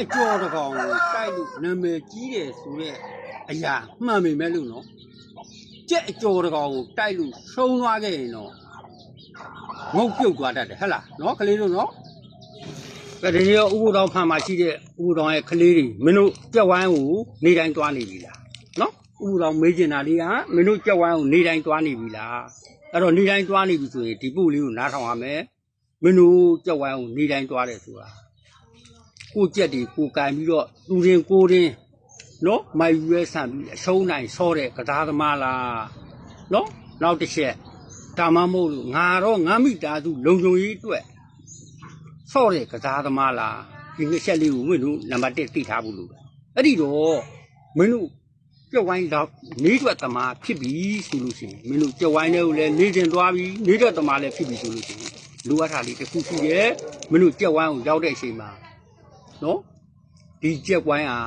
အကျော်တစ်ကောင်ကိုတိုက်လို့နာမည်ကြီးတယ်ဆိုတဲ့အရာမှန်ပေမဲ့လို့နော်ကြက်အကျော်တစ်ကောင်ကိုတိုက်လို့ဆုံးသွားခဲ့ရင်တော့ငုတ်ပြုတ်သွားတတ်တယ်ဟဟလားနော်ကလေးတို့နော်ကတည်းကဥပဒေတော်ဖန်မှာရှိတဲ့ဥပဒေတော်ရဲ့ကလေးတွေမင်းတို့ကြက်ဝိုင်းကိုနေတိုင်းသွားနေပြီလားနော်ဥပဒေတော်မေးချင်တာလေးကမင်းတို့ကြက်ဝိုင်းကိုနေတိုင်းသွားနေပြီလားအဲ့တော့နေတိုင်းသွားနေပြီဆိုရင်ဒီပုလေးကိုနားထောင်ရမယ်မင်းတို့ကြက်ဝိုင်းကိုနေတိုင်းသွားတယ်ဆိုတာ ကိုကြက်တွေကိုကန်ပြီးတော့သူရင်ကိုရင်နော်မိုက်ရွဲဆန်ပြီးအရှုံးနိုင်ဆောတဲ့ကစားသမားလားနော်နောက်တစ်ချက်ဒါမှမဟုတ်လို့ငါတော့ငါမိသားစုလုံခြုံရေးအတွက်ဆော့တဲ့ကစားသမားလားဒီနှစ်ချက်လေးကိုမင်းတို့နံပါတ်1သိထားဖို့လိုတယ်အဲ့ဒီတော့မင်းတို့ကြက်ဝိုင်းတော့နေတွက်သမားဖြစ်ပြီဆိုလို့ရှိရင်မင်းတို့ကြက်ဝိုင်းတွေကိုလည်းနေတင်သွားပြီနေတွက်သမားလည်းဖြစ်ပြီဆိုလို့ရှိရင်လိုအပ်တာလေးတစ်ခုရှိရဲ့မင်းတို့ကြက်ဝိုင်းကိုရောက်တဲ့အချိန်မှာ နော်ဒီကြက်ဝိုင်းဟာ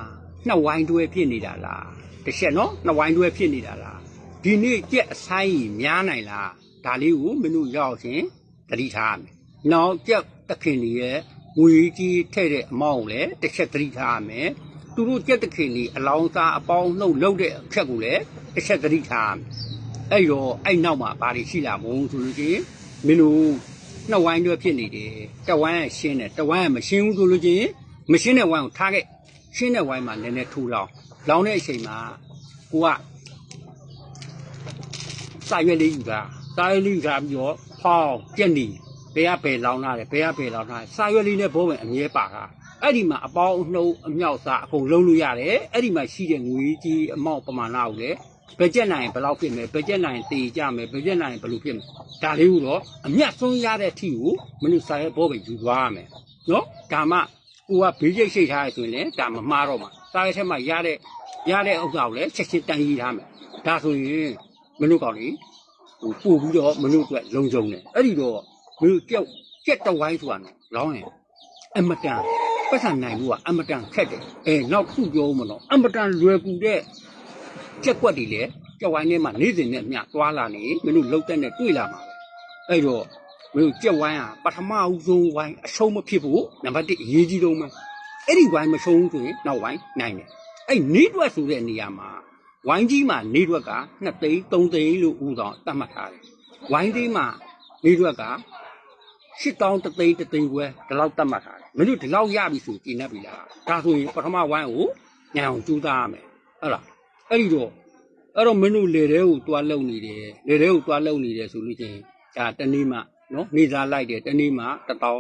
နှစ်ဝိုင်းတွဲဖြစ်နေတာလားတစ်ချက်နော်နှစ်ဝိုင်းတွဲဖြစ်နေတာလားဒီနေ့ကြက်အဆိုင်ကြီးများနိုင်လားဒါလေးကိုမင်းတို့ရောက်ချင်းတတိထားရမယ်နောက်ကြက်တခင်တွေရဲ့ငွေကြီးထည့်တဲ့အမောင်းကိုလည်းတစ်ချက်တတိထားရမယ်သူတို့ကြက်တခင်တွေအလောင်းစားအပေါင်းနှုတ်လုပ်တဲ့အချက်ကိုလည်းတစ်ချက်တတိထားရမယ်အဲ့တော့အဲ့နောက်မှာဘာတွေရှိလာမုံဆိုလို့ချင်းမင်းတို့နှစ်ဝိုင်းတွဲဖြစ်နေတယ်တဝိုင်းကရှင်းတယ်တဝိုင်းကမရှင်းဘူးဆိုလို့ချင်း မရှင်းတဲ့ဝိုင်းကိုထားခဲ့ရှင်းတဲ့ဝိုင်းမှာနည်းနည်းထူလောင်လောင်တဲ့အချိန်မှာကိုကစာရွက်လေးယူတာစာရွက်လေးယူတာပြီးတော့ဖောင်းပြက်နေဘယ်ကဘယ်လောင်လာတယ်ဘယ်ကဘယ်လောင်လာတယ်စာရွက်လေးနဲ့ဘိုးဝင်အမြဲပါတာအဲ့ဒီမှာအပေါင်းအနှုံအမြောက်စားအကုန်လုံးလို့ရတယ်အဲ့ဒီမှာရှိတဲ့ငွေကြီးအမောက်ပမာဏကိုလည်းဘယ်ကျက်နိုင်ရင်ဘယ်လောက်ဖြစ်မယ်ဘယ်ကျက်နိုင်ရင်တေကြမယ်ဘယ်ကျက်နိုင်ရင်ဘယ်လိုဖြစ်မယ်ဒါလေးကိုတော့အမျက်ဆုံးရတဲ့အထီကိုမနုစာရဲ့ဘောပဲယူသွားရမယ်နော်ဒါမှ ကိုကဘေးကျိတ်ရှိတ်ထားရဆိုရင်လည်းဒါမမှားတော့မှာစားရတဲ့မှာရတဲ့ရတဲ့ဥစ္စာကိုလည်းချက်ချင်းတန်ကြီးထားမယ်ဒါဆိုရင်မင်းတို့ကောင်လေဟိုပို့ပြီးတော့မင်းတို့အတွက်လုံခြုံတယ်အဲ့ဒီတော့မင်းတို့ကြောက်ကြက်တဝိုင်းဆိုတာနော်လောင်းရင်အမတန်ပတ်စံနိုင်ဘူးကအမတန်ခက်တယ်အဲနောက်ခုပြောမလို့အမတန်လွယ်ကူတဲ့ကြက်ကွက်တွေလည်းကြက်ဝိုင်းထဲမှာနေစဉ်နဲ့မျှသွားလာနေမင်းတို့လုံတဲ့နဲ့တွေ့လာမှာပဲအဲ့တော့ မင်းတို့ကြက်ဝိုင်းဟာပထမဦးဆုံးဝိုင်းအရှုံးမဖြစ်ဘူးနံပါတ်1အရေးကြီးဆုံးပဲအဲ့ဒီဝိုင်းမရှုံးဘူးဆိုရင်နောက်ဝိုင်းနိုင်တယ်အဲ့နေတွက်ဆိုတဲ့နေရာမှာဝိုင်းကြီးမှာနေတွက်က2သိန်း3သိန်းလို့ဦးဆောင်သတ်မှတ်ထားတယ်ဝိုင်းသေးမှာနေတွက်က8000တသိန်းတသိန်းခွဲဒီလောက်သတ်မှတ်ထားတယ်မင်းတို့ဒီလောက်ရပြီဆိုကျင်နေပြီလားဒါဆိုရင်ပထမဝိုင်းကိုညံအောင်ကြိုးစားရမယ်ဟုတ်လားအဲ့ဒီတော့အဲ့တော့မင်းတို့လေတဲကိုတွားလုံနေတယ်လေတဲကိုတွားလုံနေတယ်ဆိုလို့ချင်းဒါတနေ့မှ နော်နေစားလိုက်တယ်တနေ့မှ1000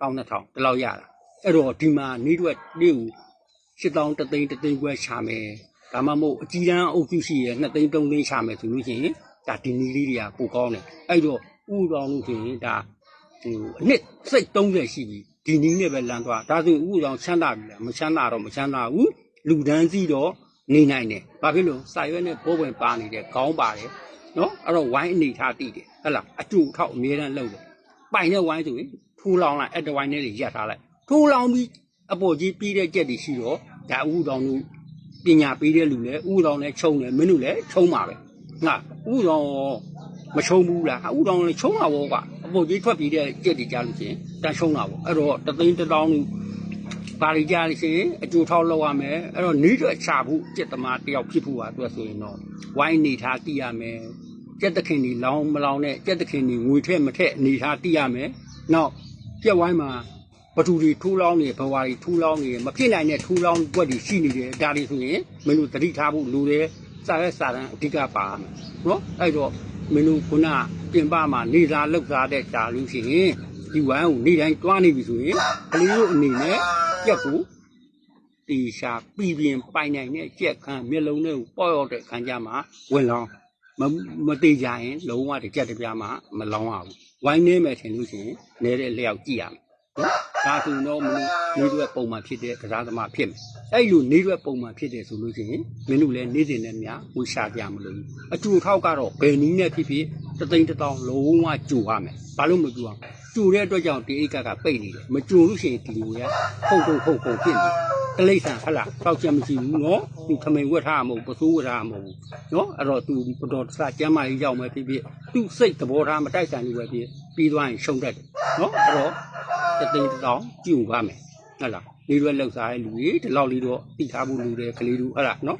1200ဒီလောက်ရတာအဲ့တော့ဒီမှာနေတွက်နေ့ကို8000တသိန်းတသိန်းခွဲရှာမယ်ဒါမှမဟုတ်အကြီးတန်းအုပ်စုရှိရ2သိန်း3သိန်းရှာမယ်ဆိုလို့ရှိရင်ဒါဒီနီးလေးတွေကပိုကောင်းတယ်အဲ့တော့ဥတော်လို့ဆိုရင်ဒါဟိုအနှစ်စိတ်30ရှိပြီဒီနီးနဲ့ပဲလမ်းသွားဒါဆိုဥတော်ချမ်းသာပြီလားမချမ်းသာတော့မချမ်းသာဘူးလူဒန်းစီတော့နေနိုင်တယ်ဘာဖြစ်လို့စာရွက်နဲ့ဘိုးဝင်ပါနေတယ်ခေါင်းပါတယ် နော်အဲ့တော့ဝိုင်းအနေထားတည်တယ်ဟဲ့လားအတူထောက်အမြဲတမ်းလှုပ်တယ်ပိုင်တဲ့ဝိုင်းဆိုရင်ထိုးလောင်လိုက်အဲ့တဝိုင်းလေးတွေရက်ထားလိုက်ထိုးလောင်ပြီးအပေါ်ကြီးပြီးတဲ့ကြက်တွေရှိတော့ဒါဥတော်တို့ပညာပေးတဲ့လူလည်းဥတော်လည်းခြုံတယ်မင်းတို့လည်းခြုံပါပဲငါဥတော်မခြုံဘူးလားဥတော်လည်းခြုံတာဘောကအပေါ်ကြီးထွက်ပြီးတဲ့ကြက်တွေကြားလို့ရှိရင်တန်ခြုံတာဘောအဲ့တော့တသိန်းတစ်တောင်းလို့ပါရီကြလို့ရှိရင်အကျိုးထောက်လောက်ရမယ်အဲ့တော့နေတော့ချဖို့ကြက်သမားတယောက်ဖြစ်ဖို့ဟာအတွက်ဆိုရင်တော့ဝိုင်းနေထားတည်ရမယ် ကြက်တခင်ကြီးလောင်းမလောင်းနဲ့ကြက်တခင်ကြီးငွေထက်မထက်အနေထားတိရမယ်။နောက်ကြက်ဝိုင်းမှာဘသူတွေထူးလောင်းနေဘဝတွေထူးလောင်းနေမဖြစ်နိုင်တဲ့ထူးလောင်းဘွက်တွေရှိနေတယ်ဒါတွေဆိုရင်မင်းတို့သတိထားဖို့လိုတယ်စာရဲစာတန်းအဓိကပါမယ်နော်အဲ့တော့မင်းတို့ခုနပြင်ပမှာနေသားလောက်သားတဲ့ဓာလို့ရှိရင်ဒီဝိုင်းကိုနေတိုင်းတွားနေပြီဆိုရင်ကလေးတို့အနေနဲ့ကြက်ကိုတီရှာပြည်ပြင်ပိုင်နိုင်တဲ့ကြက်ခန်းမျက်လုံးတွေကိုပေါ့ရောက်တဲ့ခန်းကြမှာဝင်လောင်း မမတေးကြရင်လုံးဝတစ်ကြက်တစ်ပြားမှမလောင်းရဘူးဝိုင်းနေမယ်ထင်လို့ရှိရင်နေတဲ့လျောက်ကြည့်ရမယ်နော်ဒါဆိုတော့မင်းနေရွက်ပုံမှန်ဖြစ်တဲ့ကစားသမားဖြစ်မယ်အဲ့လိုနေရွက်ပုံမှန်ဖြစ်တယ်ဆိုလို့ရှိရင်မင်းတို့လည်းနေစဉ်နဲ့များဝှရှာပြမလို့အတူထောက်ကတော့ဘယ်နည်းနဲ့ဖြစ်ဖြစ် တသိန်းတစ်တောင်းလုံးဝကြိုရမယ်ဘာလို့မကြိုအောင်ကြိုတဲ့အတွက်ကြောင့်ဒီအိတ်ကကပိတ်နေတယ်မကြိုလို့ရှိရင်ဒီလိုရခုတ်ခုတ်ခုတ်ခုတ်ဖြစ်နေတလိမ့်ဆန်ဟလားတောက်ချက်မရှိဘူးနော်သူခမိန်ဝတ်ထားမှာမဟုတ်ပစိုးဝတ်ထားမှာမဟုတ်နော်အဲ့တော့သူတော်စကျမ်းမာရေးရောက်မယ်ဖြစ်ဖြစ်သူ့စိတ်သဘောထားမတိုက်ဆိုင်လို့ပဲဖြစ်ပြီးသွားရင်ရှုံတတ်တယ်နော်အဲ့တော့တသိန်းတစ်တောင်ကြည့်ဦးပါမယ်ဟုတ်လားလေးရွက်လောက်စားတဲ့လူတွေဒီလောက်လေးတော့သိထားဖို့လူတွေကလေးတို့ဟုတ်လားနော်